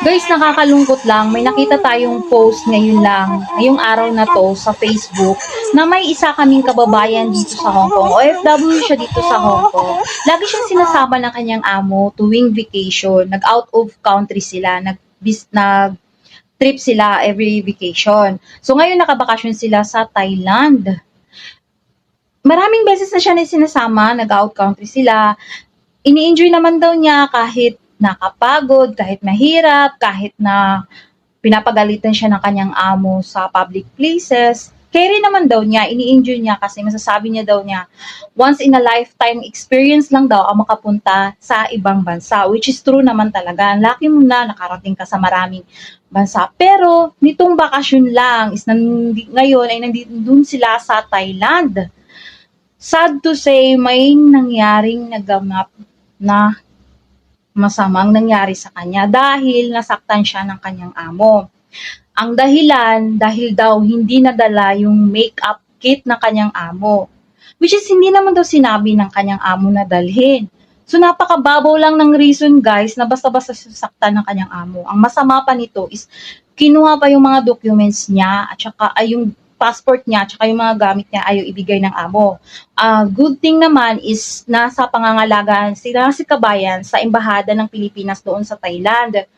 Guys, nakakalungkot lang. May nakita tayong post ngayon lang, ngayong araw na to sa Facebook, na may isa kaming kababayan dito sa Hong Kong. OFW siya dito sa Hong Kong. Lagi siyang sinasama ng kanyang amo tuwing vacation. Nag-out of country sila. Nag, bis, nag trip sila every vacation. So ngayon nakabakasyon sila sa Thailand. Maraming beses na siya na sinasama, nag-out country sila. Ini-enjoy naman daw niya kahit nakapagod, kahit mahirap, kahit na pinapagalitan siya ng kanyang amo sa public places. Rin naman daw niya, ini-enjoy niya kasi masasabi niya daw niya, once in a lifetime experience lang daw ang makapunta sa ibang bansa, which is true naman talaga. Ang Laki mo na, nakarating ka sa maraming bansa. Pero, nitong bakasyon lang, is nandi, ngayon ay nandito dun sila sa Thailand. Sad to say, may nangyaring naganap na masamang nangyari sa kanya dahil nasaktan siya ng kanyang amo. Ang dahilan, dahil daw hindi nadala yung makeup kit ng kanyang amo. Which is hindi naman daw sinabi ng kanyang amo na dalhin. So napakababaw lang ng reason guys na basta-basta sasaktan ng kanyang amo. Ang masama pa nito is kinuha pa yung mga documents niya at saka ay yung passport niya at yung mga gamit niya ayaw ibigay ng amo. Ah, good thing naman is nasa pangangalagaan sila si Kabayan sa embahada ng Pilipinas doon sa Thailand.